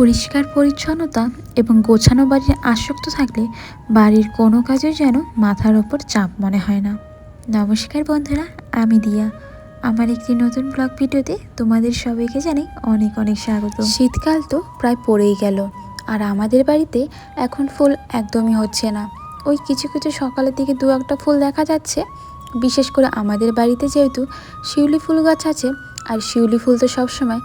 পরিষ্কার পরিচ্ছন্নতা এবং গোছানো বাড়ির আসক্ত থাকলে বাড়ির কোনো কাজই যেন মাথার ওপর চাপ মনে হয় না। নমস্কার বন্ধুরা, আমি দিয়া। আমার একটি নতুন ব্লগ ভিডিওতে তোমাদের সবাইকে জানাই অনেক অনেক স্বাগত। শীতকাল তো প্রায় পড়েই গেল, আর আমাদের বাড়িতে এখন ফুল একদমই হচ্ছে না। ওই কিছু কিছু সকালের দিকে দু একটা ফুল দেখা যাচ্ছে। বিশেষ করে আমাদের বাড়িতে যেহেতু শিউলি ফুল গাছ আছে আর শিউলি ফুল তো সবসময়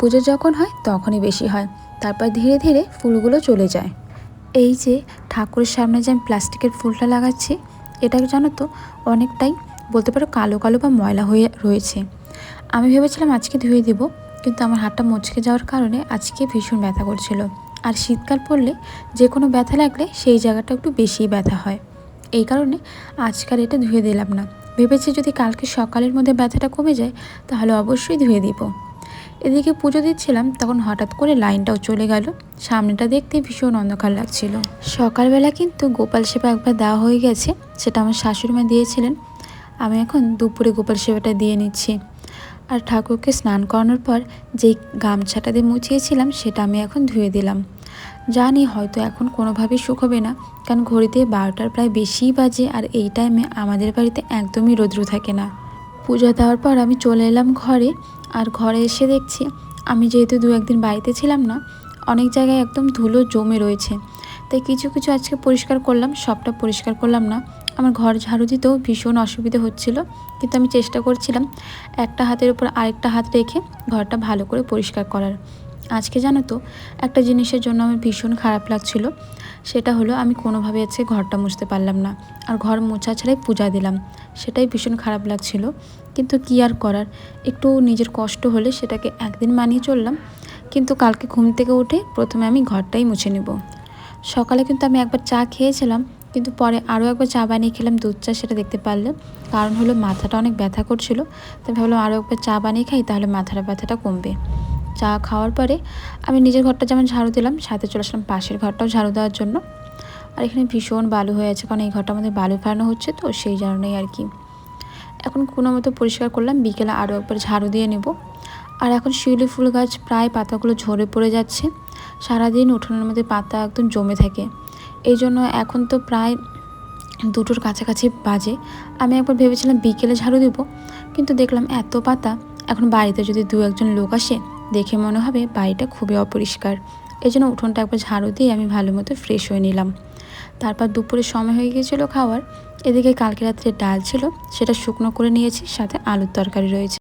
পুজো যখন হয়, তখনই বেশি হয়। তারপর ধীরে ধীরে ফুলগুলো চলে যায়। এই যে ঠাকুরের সামনে যে আমি প্লাস্টিকের ফুলটা লাগাচ্ছি, এটা জানো তো অনেকটাই বলতে পারো কালো কালো বা ময়লা হয়ে রয়েছে। আমি ভেবেছিলাম আজকে ধুয়ে দেবো, কিন্তু আমার হাতটা মচকে যাওয়ার কারণে আজকে ভীষণ ব্যথা করছিল। আর শীতকাল পড়লে যে কোনো ব্যথা লাগলে সেই জায়গাটা একটু বেশিই ব্যথা হয়। এই কারণে আজকাল এটা ধুয়ে দিলাম না। ভেবেছি যদি কালকে সকালের মধ্যে ব্যথাটা কমে যায়, তাহলে অবশ্যই ধুয়ে দিব। এদিকে পুজো দিচ্ছিলাম, তখন হঠাৎ করে লাইনটাও চলে গেল। সামনেটা দেখতে ভীষণ অন্ধকার লাগছিল। সকালবেলা কিন্তু গোপাল সেবা একবার দেওয়া হয়ে গেছে, সেটা আমার শাশুড়ি মা দিয়েছিলেন। আমি এখন দুপুরে গোপাল সেবাটা দিয়ে নিচ্ছি। আর ঠাকুরকে স্নান করানোর পর যেই গামছাটা দিয়ে মুছিয়েছিলাম, সেটা আমি এখন ধুয়ে দিলাম। জানি হয়তো এখন কোনোভাবেই সুখ হবে না। কারণ ঘড়িতে বারোটার প্রায় বেশিই বাজে আর এই টাইমে আমাদের বাড়িতে একদমই রৌদ্র থাকে না। পূজা দেওয়ার পর আমি চলে এলাম ঘরে আর ঘরে এসে দেখছি আমি যেহেতু দু একদিন বাড়িতে ছিলাম না, অনেক জায়গায় একদম ধুলো জমে রয়েছে। তাই কিছু কিছু আজকে পরিষ্কার করলাম, সবটা পরিষ্কার করলাম না। আমার ঘর ঝাড়ু দিতেও ভীষণ অসুবিধে হচ্ছিল, কিন্তু আমি চেষ্টা করছিলাম একটা হাতের উপর আরেকটা হাত রেখে ঘরটা ভালো করে পরিষ্কার করার। আজকে জানো তো, একটা জিনিসের জন্য আমার ভীষণ খারাপ লাগছিল, সেটা হলো আমি কোনোভাবে আজকে ঘরটা মুছতে পারলাম না, আর ঘর মোছা ছাড়াই পূজা দিলাম, সেটাই ভীষণ খারাপ লাগছিল। কিন্তু কী আর করার, একটু নিজের কষ্ট হলে সেটাকে একদিন মানিয়ে চললাম, কিন্তু কালকে ঘুম থেকে উঠে প্রথমে আমি ঘরটাই মুছে নেব। সকালে কিন্তু আমি একবার চা খেয়েছিলাম, কিন্তু পরে আরও একবার চা বানিয়ে খেলাম, দুধ চা সেটা দেখতে পারলে। কারণ হলো মাথাটা অনেক ব্যথা করছিল, তাই ভাবলাম আরও একবার চা বানিয়ে খাই, তাহলে মাথার ব্যথাটা কমবে। চা খাওয়ার পরে আমি নিজের ঘরটা যেমন ঝাড়ু দিলাম, সাথে চলে আসলাম পাশের ঘরটাও ঝাড়ু দেওয়ার জন্য। আর এখানে ভীষণ বালু হয়ে আছে, কারণ এই ঘরটা আমাদের বালু ফেরানো হচ্ছে তো, সেই কারণেই আর কি। এখন কোনো মতো পরিষ্কার করলাম, বিকেলে আরও একবার ঝাড়ু দিয়ে নেব। আর এখন শিউলি ফুল গাছ, প্রায় পাতাগুলো ঝরে পড়ে যাচ্ছে। সারাদিন উঠোনের মধ্যে পাতা একদম জমে থাকে। এই জন্য এখন তো প্রায় দুটোর কাছাকাছি বাজে। আমি একবার ভেবেছিলাম বিকেলে ঝাড়ু দেব, কিন্তু দেখলাম এত পাতা, এখন বাড়িতে যদি দু একজন লোক আসে দেখে মনে হবে বাড়িটা খুবই অপরিষ্কার। এই জন্য উঠোনটা একবার ঝাড়ু দিয়ে আমি ভালো মতো ফ্রেশ হয়ে নিলাম। তারপর দুপুরে সময় হয়ে গিয়েছিল খাওয়ার। এদিকে কালকে রাত্রে ডাল ছিল, সেটা শুকনো করে নিয়েছি, সাথে আলুর তরকারি রয়েছে।